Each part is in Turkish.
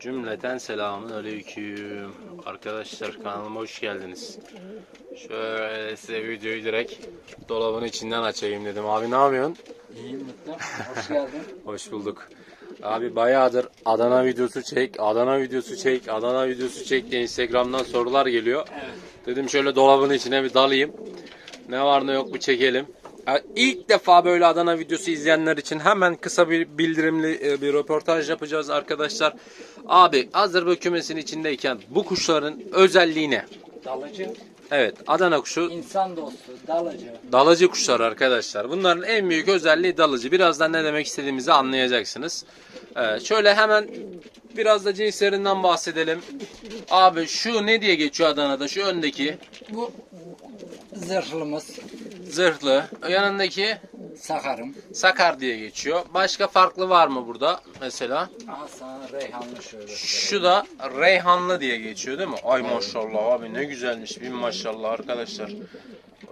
Cümleten selamun aleyküm. Arkadaşlar kanalıma hoş geldiniz. Şöyle size videoyu direkt dolabın içinden açayım dedim. Abi ne yapıyorsun? İyiyim mutlu. Hoş geldin. Hoş bulduk. Abi bayağıdır Adana videosu çek, Adana videosu çek, Adana videosu çek diye Instagram'dan sorular geliyor. Dedim şöyle dolabın içine bir dalayım. Ne var ne yok bir çekelim. İlk defa böyle Adana videosu izleyenler için hemen kısa bir bildirimli e, bir röportaj yapacağız arkadaşlar. Abi hazır bu kümesin içindeyken bu kuşların özelliği ne? Dalıcı, Evet Adana kuşu insan dostu, dalıcı. Dalıcı kuşlar arkadaşlar. Bunların en büyük özelliği dalıcı. Birazdan ne demek istediğimizi anlayacaksınız. Ee, şöyle hemen biraz da cinslerinden bahsedelim. Abi şu ne diye geçiyor Adana'da? Şu öndeki Bu zırhlımız, zırhlı, yanındaki sakarım. sakar diye geçiyor. Başka farklı var mı burada mesela? Aha sana reyhanlı şöyle. Şu da Reyhanlı diye geçiyor değil mi? Ay maşallah abi ne güzelmiş. Bin maşallah arkadaşlar.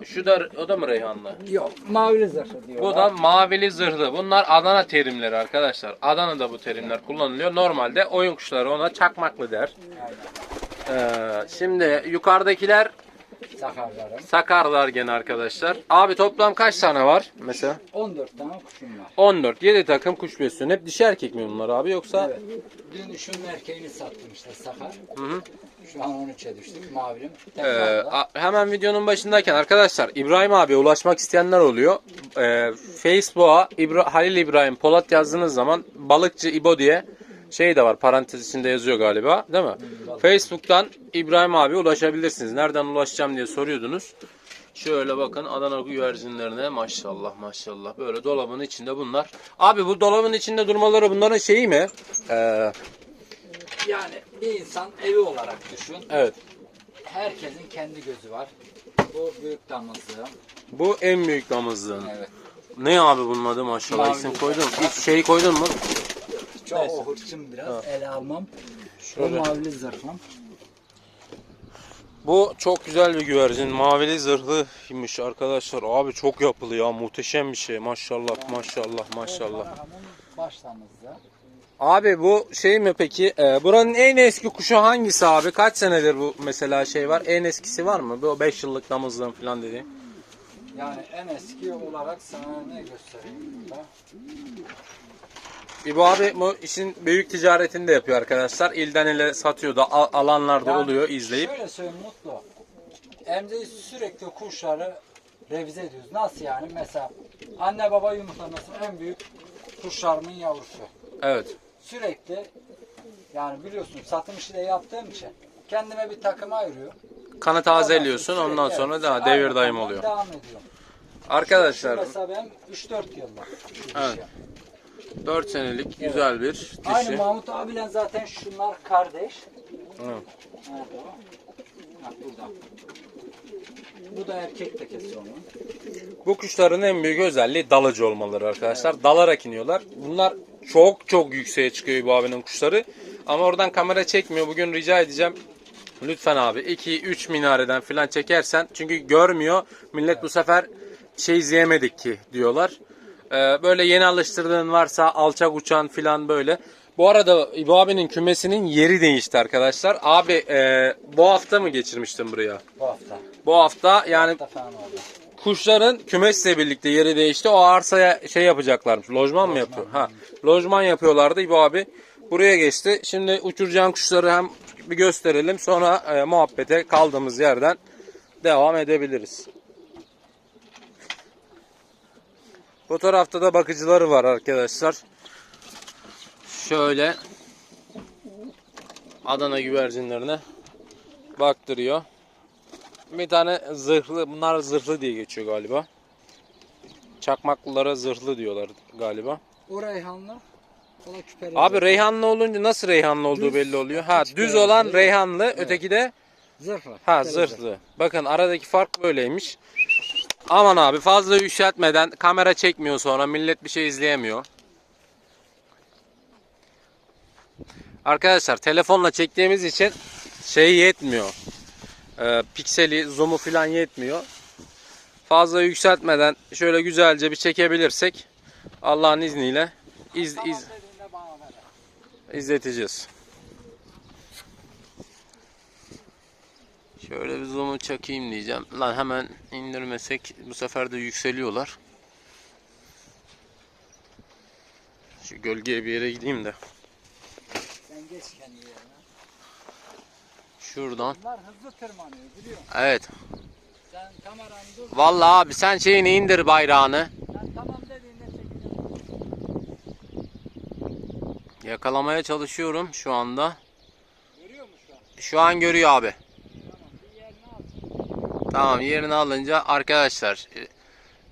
Şu da o da mı Reyhanlı? Yok, mavili zırhlı diyorlar. Bu da mavili zırhlı. Bunlar Adana terimleri arkadaşlar. Adana'da bu terimler kullanılıyor. Normalde oyun kuşları ona çakmaklı der. Ee, şimdi yukarıdakiler Sakarlarım. sakarlar gene arkadaşlar. Abi toplam kaç tane var mesela? 14 tane kuşum var. 14. 7 takım kuş besliyorsun. Hep dişi erkek mi bunlar abi yoksa? Evet. Dün şunun erkeğini sattım işte sakar. Hı hı. Şu an 13'e düştük mavilim. Ee, hemen videonun başındayken arkadaşlar İbrahim abiye ulaşmak isteyenler oluyor. Ee, Facebook'a İbra- Halil İbrahim Polat yazdığınız zaman balıkçı İbo diye şey de var parantez içinde yazıyor galiba değil mi? Facebook'tan İbrahim abi ulaşabilirsiniz. Nereden ulaşacağım diye soruyordunuz. Şöyle bakın Adana güvercinlerine maşallah maşallah böyle dolabın içinde bunlar. Abi bu dolabın içinde durmaları bunların şeyi mi? Ee, yani bir insan evi olarak düşün. evet. Herkesin kendi gözü var. Bu büyük damızlığı. Bu en büyük damızlığın. Evet. Ne abi bunun adı maşallah Mavi isim koydun mu? Hiç şey koydun mu? Çok Neyse. hırçın biraz. Ele almam. Bu Şöyle. mavili zırhım. Bu çok güzel bir güvercin. Mavili zırhlıymış arkadaşlar. Abi çok yapılı ya. Muhteşem bir şey. Maşallah maşallah maşallah. Abi bu şey mi peki? Ee, buranın en eski kuşu hangisi abi? Kaç senedir bu mesela şey var? En eskisi var mı? Bu 5 yıllık damızlığın falan dediğin. Yani en eski olarak sana ne göstereyim burada? İbo abi bu işin büyük ticaretini de yapıyor arkadaşlar. İlden ile satıyor da al- alanlarda Yani oluyor izleyip. Şöyle söyleyeyim Mutlu. Emre sürekli kuşları revize ediyoruz. Nasıl yani? Mesela anne baba yumurtlaması en büyük kuşlarımın yavrusu. Evet. Sürekli yani biliyorsun satım işi de yaptığım için kendime bir takım ayırıyor. Kanı tazeliyorsun Sürekli, ondan sonra daha aynı devir daim takımdan oluyor. Devam ediyorum. Arkadaşlar Mesela benim 3-4 yıllık. şu Evet. dişi. 4 senelik güzel bir dişi. Aynı Mahmut abiyle zaten şunlar kardeş. Evet. Nerede o? Ha, burada. Bu da erkek tekesi onun. Bu kuşların en büyük özelliği dalıcı olmaları arkadaşlar. Dalarak iniyorlar. Bunlar çok çok yükseğe çıkıyor bu abinin kuşları. Ama oradan kamera çekmiyor. Bugün rica edeceğim. Lütfen abi 2-3 minareden falan çekersen. Çünkü görmüyor. Millet bu sefer şey izleyemedik ki diyorlar. Ee, böyle yeni alıştırdığın varsa alçak uçan falan böyle. Bu arada bu abinin kümesinin yeri değişti arkadaşlar. Abi e, bu hafta mı geçirmiştin buraya? Bu hafta. Bu hafta yani Hafta falan oldu. kuşların kümesle birlikte yeri değişti. O arsaya şey yapacaklarmış. Lojman mı yapıyor? Ha. Lojman yapıyorlardı İbo abi. Buraya geçti. Şimdi uçuracağın kuşları hem bir gösterelim. Sonra e, muhabbete kaldığımız yerden devam edebiliriz. Bu tarafta da bakıcıları var arkadaşlar. Şöyle Adana güvercinlerine baktırıyor. Bir tane zırhlı, bunlar zırhlı diye geçiyor galiba. Çakmaklılara zırhlı diyorlar galiba. O Reyhanlı. O da küpeli. Abi reyhanlı olunca nasıl reyhanlı olduğu Düz, belli oluyor. Ha düz olan reyhanlı, öteki de Zırhlı. ha küpeli zırhlı. Bakın aradaki fark böyleymiş. Aman abi fazla yükseltmeden kamera çekmiyor sonra millet bir şey izleyemiyor. Arkadaşlar telefonla çektiğimiz için şey yetmiyor. Ee, pikseli, zoom'u falan yetmiyor. Fazla yükseltmeden şöyle güzelce bir çekebilirsek Allah'ın izniyle iz, iz, izleteceğiz. Şöyle bir zoom'u çakayım diyeceğim. Lan hemen indirmesek bu sefer de yükseliyorlar. Şu gölgeye bir yere gideyim de. Sen geç kendi yerine. Şuradan. Bunlar hızlı tırmanıyor biliyor musun? Evet. Sen kameranı dur. Vallahi abi sen şeyini indir bayrağını. Sen tamam dediğinde çekeceğim. Yakalamaya çalışıyorum şu anda. Görüyor musun şu an? Şu an görüyor abi. Tamam bir yerini al. Tamam yerini alınca arkadaşlar e,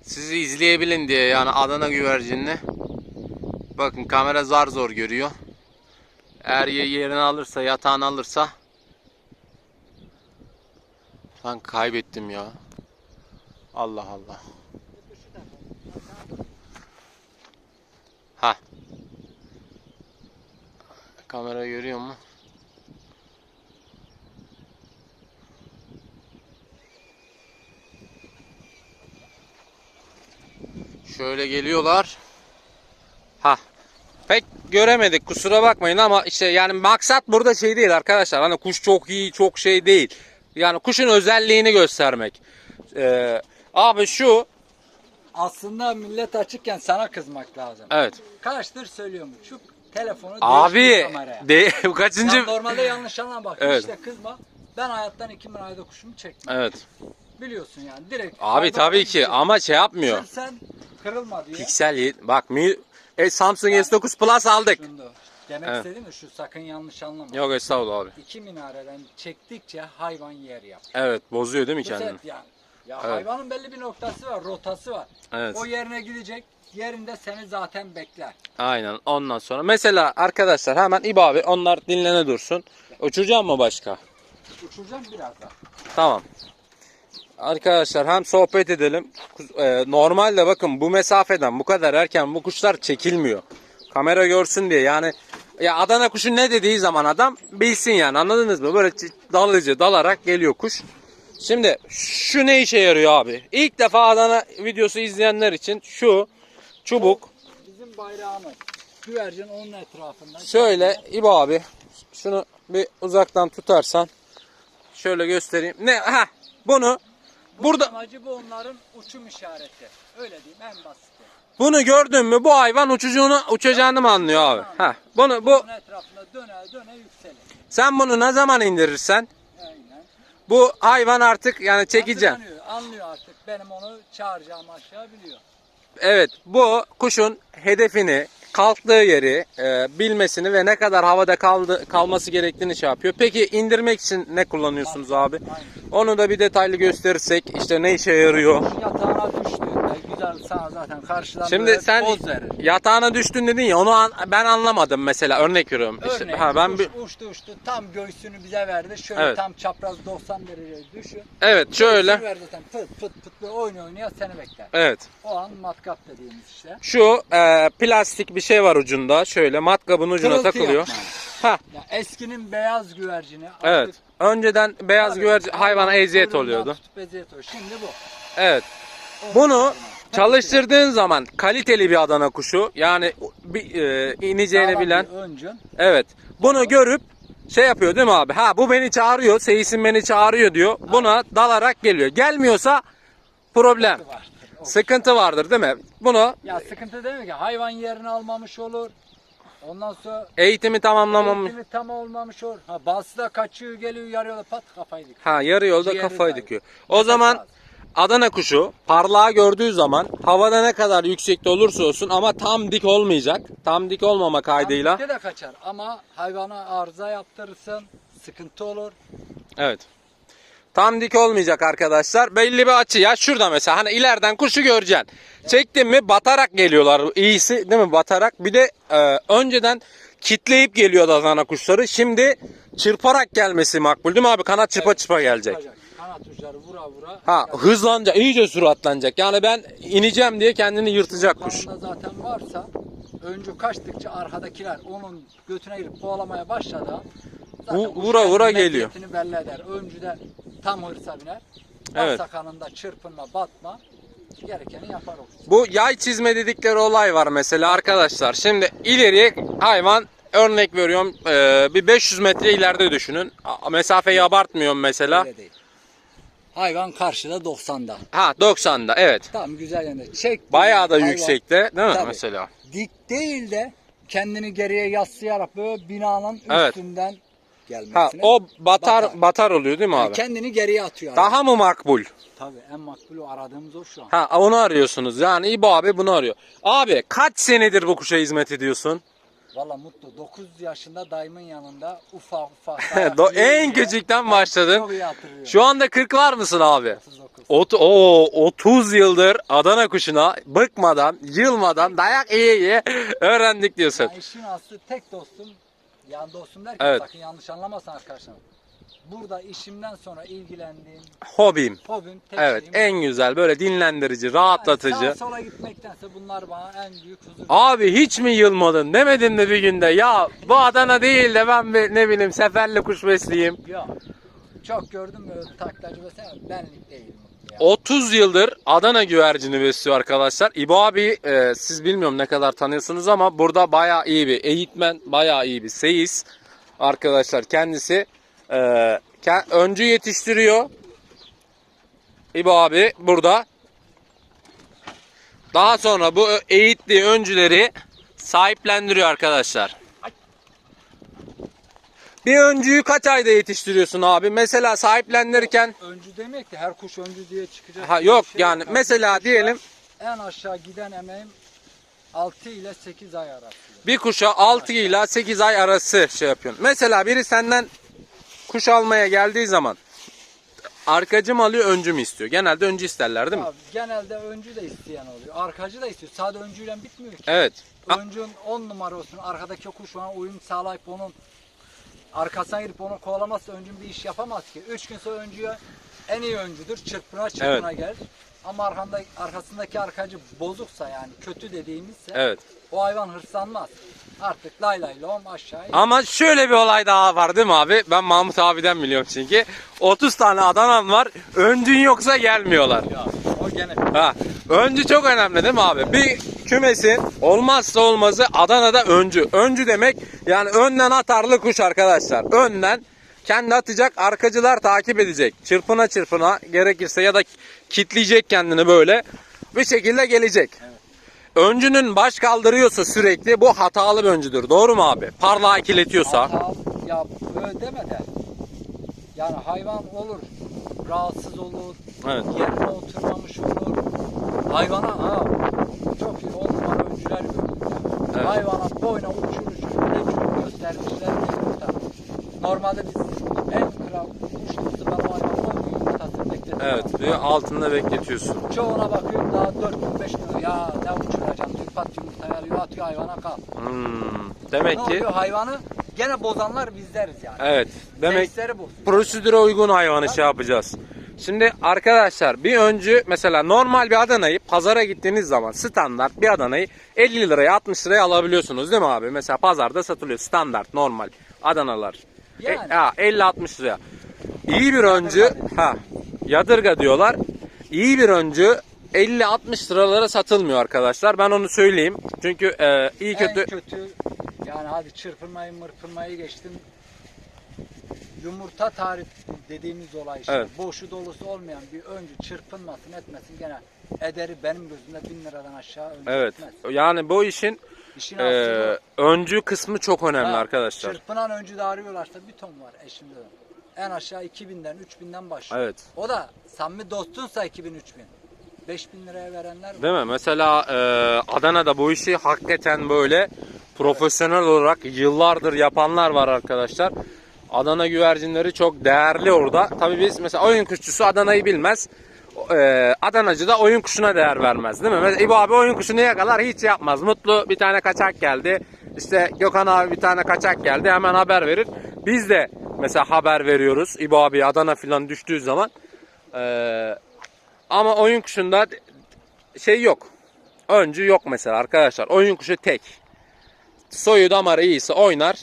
sizi izleyebilin diye yani Adana güvercinli. Bakın kamera zar zor görüyor. Eğer ye- yerini alırsa yatağını alırsa ben kaybettim ya. Allah Allah. Ha. Kamera görüyor mu? Şöyle geliyorlar. Ha. Pek göremedik kusura bakmayın ama işte yani maksat burada şey değil arkadaşlar. Hani kuş çok iyi çok şey değil. Yani kuşun özelliğini göstermek. Ee, abi şu Aslında millet açıkken sana kızmak lazım. evet. Kaçtır söylüyorum. Şu telefonu Abi değiştir kameraya. de, bu kaçıncı Sen normalde yanlış anlama bak. Evet. İşte kızma. Ben hayattan 2000 ayda kuşumu çektim. Evet. Biliyorsun yani direkt. Abi tabii ki şey. ama şey yapmıyor. Sen kırılma diye. Piksel bak mi e, Samsung S9 Plus aldık. Şunu Demek Evet. istediğim de şu sakın yanlış anlama. Yok estağfurullah abi. İki minareden çektikçe hayvan yer yap. Evet bozuyor değil mi Bu kendini? set yani. Ya Evet. hayvanın belli bir noktası var, rotası var. Evet. O yerine gidecek. Yerinde seni zaten bekler. Aynen ondan sonra. Mesela arkadaşlar hemen İbo abi onlar dinlene dursun. Uçuracağım mı başka? Uçuracağım birazdan. Tamam. Arkadaşlar hem sohbet edelim. E, normalde bakın bu mesafeden bu kadar erken bu kuşlar çekilmiyor. Kamera görsün diye yani ya Adana kuşu ne dediği zaman adam bilsin yani anladınız mı? Böyle dalıcı dalarak geliyor kuş. Şimdi şu ne işe yarıyor abi? İlk defa Adana videosu izleyenler için şu çubuk Bizim bayrağımız. Güvercin onun etrafında. Şöyle İbo abi şunu bir uzaktan tutarsan şöyle göstereyim. Ne ha bunu burada Amacı bu onların uçum işareti. Öyle diyeyim en basiti. bunu gördün mü bu hayvan uçucuğunu uçacağını mı anlıyor abi? Ha bunu bu etrafında döne döne yükselir. sen bunu ne zaman indirirsen Aynen. bu hayvan artık yani çekeceğim. Hazırlanıyor, Anlıyor artık benim onu çağıracağım aşağı biliyor. Evet bu kuşun hedefini kalktığı yeri e, bilmesini ve ne kadar havada kaldı kalması gerektiğini şey yapıyor. Peki indirmek için ne kullanıyorsunuz abi? Aynen. Onu da bir detaylı gösterirsek işte ne işe yarıyor. Yatağına düştüğünde sana zaten karşıdan Şimdi böyle sen poz verir. yatağına düştün dedin ya onu an- ben anlamadım mesela örnek veriyorum. İşte, Örneğin ha, ben bir, uçtu uçtu tam göğsünü bize verdi. Şöyle Evet. tam çapraz 90 derece düşün. evet şöyle Göğsünü verdi zaten pıt pıt pıt böyle oynuyor oynuyor seni bekler. evet O an matkap dediğimiz işte. şu e, plastik bir şey var ucunda şöyle matkabın ucuna Kırıltı takılıyor. yapma. Ha Ya eskinin beyaz güvercini evet. artık- Önceden beyaz Tabii, güvercin hayvana hayvanın eziyet kuyruğundan oluyordu. tutup eziyet oluyor. Şimdi bu. Evet. Bunu. Çalıştırdığın zaman kaliteli bir Adana kuşu yani bir, e, ineceğini Sağlam bilen bir öncün. Evet. Bunu görüp şey yapıyor değil mi abi? Ha bu beni çağırıyor. Seyisin beni çağırıyor diyor. Buna dalarak geliyor. Gelmiyorsa problem. vardır. O- Sıkıntı vardır değil mi? Bunu Ya sıkıntı değil mi ki? Hayvan yerini almamış olur. Ondan sonra eğitimi tamamlamamış. eğitimi tam olmamış olur. Ha bazısı da kaçıyor geliyor yarıyor pat kafayı dikiyor. Ha yarı yolda Ciğeri kafayı dikiyor. O zaman lazım. Adana kuşu parlağı gördüğü zaman havada ne kadar yüksekte olursa olsun ama tam dik olmayacak. Tam dik olmama kaydıyla. Tam de kaçar ama hayvana arıza yaptırırsın. Sıkıntı olur. Evet. Tam dik olmayacak arkadaşlar. Belli bir açı ya. Şurada mesela hani ileriden kuşu göreceksin. Çektin mi batarak geliyorlar. İyisi değil mi batarak. Bir de e, önceden kitleyip geliyordu Adana kuşları. Şimdi çırparak gelmesi makbul değil mi abi? Kanat çırpa çırpa gelecek. Çıkacak. Uçları vura vura. Ha hızlanacak, iyice süratlenecek. Yani ben ineceğim diye kendini yırtacak kuş. Zaten varsa öncü kaçtıkça arkadakiler onun götüne girip kovalamaya başladı. kuş vura vura geliyor. belli eder. Öncüde tam hırsa biner. Evet. Varsa kanında çırpınma, batma. Gerekeni yapar o. Bu yay çizme dedikleri olay var mesela arkadaşlar. Şimdi ileriye hayvan örnek veriyorum bir 500 metre ileride düşünün. Mesafeyi abartmıyorum mesela. Öyle değil. Hayvan karşıda 90'da. Ha 90'da evet. Tamam güzel yani. Çek. Bayağı da hayvan yüksekte değil mi Tabii. mesela? Dik değil de kendini geriye yaslayarak böyle binanın Evet. üstünden gelmesine. Ha o batar Batar. batar oluyor değil mi Yani abi? kendini geriye atıyor. Daha mı makbul? Tabii en makbul o aradığımız o şu an. Ha onu arıyorsunuz. Yani İbo abi bunu arıyor. Abi kaç senedir bu kuşa hizmet ediyorsun? Valla mutlu. 9 yaşında dayımın yanında ufak ufak. Do- en küçükten başladın. Şu anda 40 var mısın abi? 39. Ot o 30 yıldır Adana kuşuna bıkmadan, yılmadan dayak iyi iyi öğrendik diyorsun. Ya işin aslı tek dostum. Yani dostum derken Evet. sakın yanlış anlamasın arkadaşlar. Burada işimden sonra ilgilendiğim Hobim. hobim tek Evet, şeyim. en güzel böyle dinlendirici, Yani rahatlatıcı. sağa sola gitmektense bunlar bana en büyük huzur. Abi hiç mi yılmadın? Demedin mi bir günde ya bu Adana değil de ben bir, ne bileyim seferli kuş besleyeyim. Ya çok gördüm böyle taklacı mesela benlik değil mutlu ya. 30 yıldır Adana güvercini besliyor arkadaşlar. İbo abi e, siz bilmiyorum ne kadar tanıyorsunuz ama burada bayağı iyi bir eğitmen, bayağı iyi bir seyis arkadaşlar kendisi. E, ke- öncü yetiştiriyor. İbo abi burada. Daha sonra bu eğittiği öncüleri sahiplendiriyor arkadaşlar. Bir öncüyü kaç ayda yetiştiriyorsun abi? Mesela sahiplendirirken Öncü demek ki her kuş öncü diye çıkacak. Ha yok şey yani mesela diyelim en aşağı giden emeğim 6 ile 8 ay arası. bir kuşa 6 ile 8 ay arası şey yapıyorsun. Mesela biri senden kuş almaya geldiği zaman arkacı mı alıyor öncü mü istiyor? Genelde öncü isterler değil mi? Abi, genelde öncü de isteyen oluyor. Arkacı da istiyor. Sadece öncüyle bitmiyor ki. Evet. Öncün 10 numara olsun. Arkadaki kuş ona uyum sağlayıp onun arkasına girip onu kovalamazsa öncün bir iş yapamaz ki. 3 gün sonra öncüye en iyi öncüdür. Çırpına çırpına gelir. Ama arkanda, arkasındaki arkacı bozuksa yani kötü dediğimizse Evet. o hayvan hırslanmaz. Artık lay lay lom aşağıya. Ama şöyle bir olay daha var değil mi abi? Ben Mahmut abiden biliyorum çünkü. 30 tane Adana'm var. Öncün yoksa gelmiyorlar. Ya, o gene Ha, öncü çok önemli değil mi abi? Bir kümesin olmazsa olmazı Adana'da öncü. Öncü demek yani önden atarlı kuş arkadaşlar. Önden kendi atacak, arkacılar takip edecek. Çırpına çırpına gerekirse ya da kitleyecek kendini böyle bir şekilde gelecek. Öncünün baş kaldırıyorsa sürekli bu hatalı bir öncüdür. Doğru mu abi? Parlağı ikiletiyorsa. hata ya böyle deme de. Yani hayvan olur. Rahatsız olur. Evet. Yerine oturmamış olur. Hayvana ha çok iyi on numara öncüler gördüm. Evet. Hayvana boyuna uçur uçur öyle çok göstermişler. Normalde biz en kral kuş dostu ben o hayvanı 10 gün yumurtasını bekletiyorum. Evet, bir altında bekletiyorsun. Çoğuna bakıyorum daha 4 gün 5 gün ya ne uçuracağım tüpat yumurtayı alıyor atıyor hayvana kal. Hmm, Ne demek ki oluyor hayvanı gene bozanlar bizleriz yani. evet. Demek Zevkleri bozuyor. prosedüre uygun hayvanı şey yapacağız. Şimdi arkadaşlar bir öncü mesela normal bir Adana'yı pazara gittiğiniz zaman standart bir Adana'yı 50 liraya 60 liraya alabiliyorsunuz değil mi abi? Mesela pazarda satılıyor standart normal Adanalar. E, Yani. ha, 50-60 liraya. İyi bir öncü ha yadırga diyorlar. İyi bir öncü 50-60 liralara satılmıyor arkadaşlar. Ben onu söyleyeyim. Çünkü e, iyi kötü En kötü yani hadi çırpınmayı mırpınmayı geçtim. Yumurta tarif dediğimiz olay işte. Evet. Boşu dolusu olmayan bir öncü çırpınmasın etmesin gene ederi benim gözümde bin liradan aşağı öncü Evet. etmez. Yani bu işin İşin e, öncü kısmı çok önemli Ha, arkadaşlar. Çırpınan öncü de arıyorlarsa bir ton var eşimde de. En aşağı 2000'den 3000'den başlıyor. Evet. O da samimi dostunsa 2000 3000. 5000 liraya verenler var. Değil mi? Mesela e, Adana'da bu işi hakikaten böyle profesyonel olarak yıllardır yapanlar var arkadaşlar. Adana güvercinleri çok değerli orada. Tabii biz mesela oyun kuşçusu Adana'yı bilmez. E, Adanacı da oyun kuşuna değer vermez değil mi? Mesela İbo abi oyun kuşunu yakalar hiç yapmaz. Mutlu bir tane kaçak geldi. İşte Gökhan abi bir tane kaçak geldi hemen haber verir. Biz de mesela haber veriyoruz. İbo abi Adana falan düştüğü zaman. E, ama oyun kuşunda şey yok. Öncü yok mesela arkadaşlar. Oyun kuşu tek. Soyu damarı iyiyse oynar.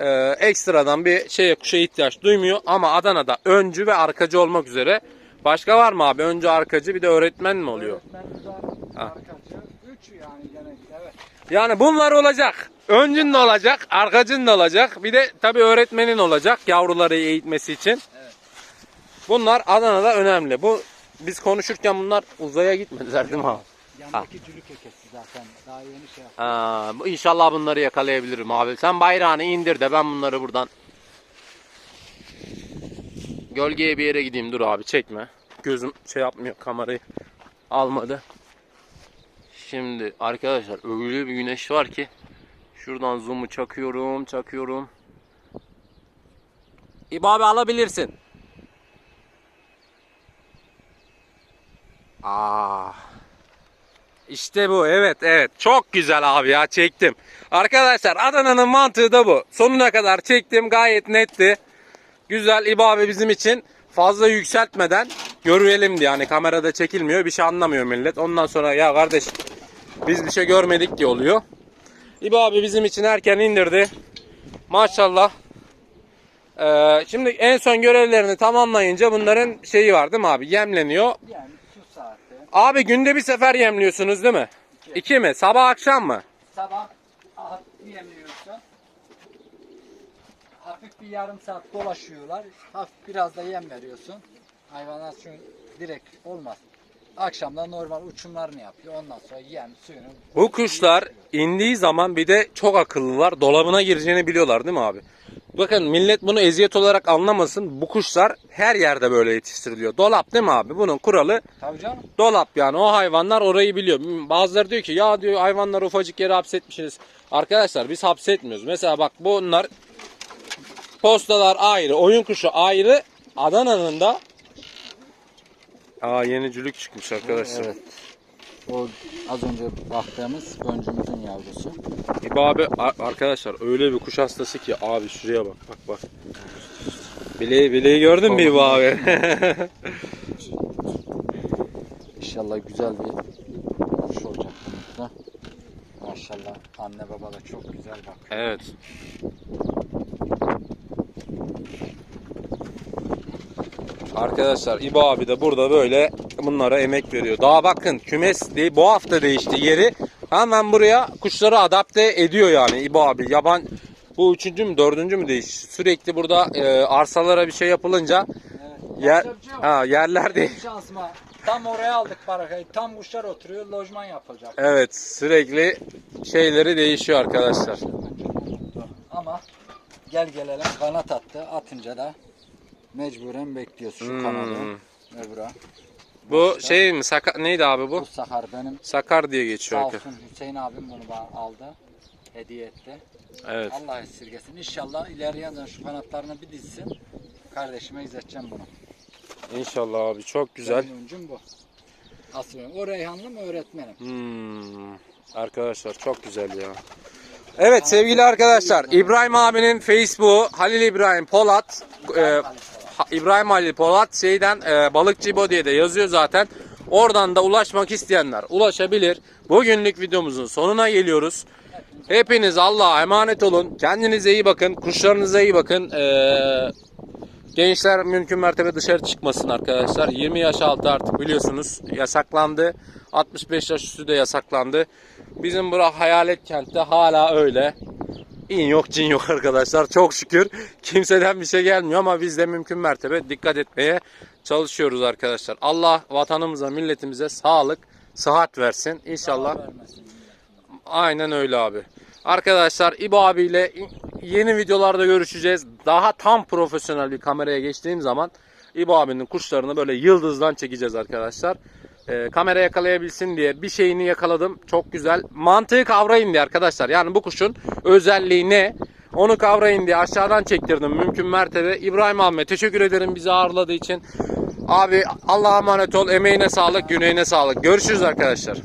Ee, ekstradan bir şeye kuşa ihtiyaç duymuyor. Ama Adana'da öncü ve arkacı olmak üzere. Başka var mı abi? Öncü arkacı bir de öğretmen mi oluyor? Öğretmen arkacı. Üç yani genellikle evet. Yani bunlar olacak. Öncün de olacak, arkacın da olacak. Bir de tabii öğretmenin olacak yavruları eğitmesi için. Bunlar Adana'da önemli. Bu biz konuşurken bunlar uzaya gitmediler değil mi abi? Yandaki cülük ökesi zaten. Daha yeni şey yaptı. Aa, inşallah bunları yakalayabilirim abi. Sen bayrağını indir de ben bunları buradan gölgeye bir yere gideyim. Dur abi çekme. Gözüm şey yapmıyor kamerayı almadı. Şimdi arkadaşlar öyle bir güneş var ki şuradan zoom'u çakıyorum, çakıyorum. İbo abi alabilirsin. Aa. İşte bu evet evet çok güzel abi ya çektim. Arkadaşlar Adana'nın mantığı da bu. Sonuna kadar çektim gayet netti. Güzel İbo abi bizim için fazla yükseltmeden görüyelim diye. Yani kamerada çekilmiyor bir şey anlamıyor millet. Ondan sonra ya kardeş biz bir şey görmedik diye oluyor. İbo abi bizim için erken indirdi. Maşallah. Ee, şimdi en son görevlerini tamamlayınca bunların şeyi var değil mi abi? Yemleniyor. Yani şu saatte Abi günde bir sefer yemliyorsunuz değil mi? İki mi? Sabah akşam mı? sabah hafif yemliyorsun. Hafif bir yarım saat dolaşıyorlar. Hafif biraz da yem veriyorsun. Hayvanlar çünkü direkt olmaz. Akşamda normal uçumlarını yapıyor. Ondan sonra yem, suyunu. Bu kuşlar indiği zaman bir de çok akıllılar. Dolabına gireceğini biliyorlar değil mi abi? Bakın millet bunu eziyet olarak anlamasın. Bu kuşlar her yerde böyle yetiştiriliyor. Dolap değil mi abi? Bunun kuralı Tabii canım. dolap yani. O hayvanlar orayı biliyor. Bazıları diyor ki ya diyor hayvanları ufacık yere hapsetmişsiniz. Arkadaşlar biz hapsetmiyoruz. Mesela bak bunlar postalar ayrı, oyun kuşu ayrı. Adana'nın da Aa yenicülük çıkmış arkadaşlar. Evet. O az önce baktığımız goncumuzun yavrusu. İbo abi arkadaşlar öyle bir kuş hastası ki abi şuraya bak bak bak. Bileği bileği gördün mü İbo abi? İnşallah güzel bir kuş olacak bunun da. Maşallah anne baba da çok güzel bak. evet. Arkadaşlar İbo abi de burada böyle bunlara emek veriyor. Daha bakın kümes değil, bu hafta değişti yeri. Hemen buraya kuşları adapte ediyor yani İbo abi. Yaban bu üçüncü mü dördüncü mü değişti? Sürekli burada e, arsalara bir şey yapılınca Evet. yer, yok. ha, yerler değil. Şansıma tam oraya aldık barakayı. Tam kuşlar oturuyor, lojman yapılacak. Evet sürekli şeyleri değişiyor arkadaşlar. Ama gel gelelim kanat attı. Atınca da mecburen bekliyoruz şu Hmm. kanadı. Öbürü. Bu şey mi? Sakar, neydi abi bu? Bu Sakar benim Sakar diye geçiyor. sağ olsun Hüseyin abim bunu bana aldı. Hediye etti. Evet. Allah esirgesin. İnşallah ilerleyen zaman şu kanatlarını bir dizsin. Kardeşime izleteceğim bunu. İnşallah abi çok güzel. Benim öncüm bu. Asıl. O Reyhanlı mı öğretmenim? Hmm. Arkadaşlar çok güzel ya. Evet sevgili arkadaşlar İbrahim abinin Facebook'u Halil İbrahim Polat e, Ha- İbrahim Halil Polat şeyden e, Balıkçı İbo diye de yazıyor zaten. Oradan da ulaşmak isteyenler ulaşabilir. Bugünlük videomuzun sonuna geliyoruz. Hepiniz Allah'a emanet olun. Kendinize iyi bakın. Kuşlarınıza iyi bakın. Ee, gençler mümkün mertebe dışarı çıkmasın arkadaşlar. 20 yaş altı artık biliyorsunuz yasaklandı. 65 yaş üstü de yasaklandı. Bizim bura hayalet kentte hala öyle. İn yok cin yok arkadaşlar. Çok şükür kimseden bir şey gelmiyor ama biz de mümkün mertebe dikkat etmeye çalışıyoruz arkadaşlar. Allah vatanımıza, milletimize sağlık, sıhhat versin. İnşallah. Aynen öyle abi. Arkadaşlar İbo abiyle yeni videolarda görüşeceğiz. Daha tam profesyonel bir kameraya geçtiğim zaman İbo abinin kuşlarını böyle yıldızdan çekeceğiz arkadaşlar. Ee, kamera yakalayabilsin diye bir şeyini yakaladım. Çok güzel. Mantığı kavrayın diye arkadaşlar. Yani bu kuşun özelliği ne? Onu kavrayın diye aşağıdan çektirdim mümkün mertebe. İbrahim Ahmet teşekkür ederim bizi ağırladığı için. Abi Allah'a emanet ol. Emeğine sağlık, yüreğine sağlık. Görüşürüz arkadaşlar.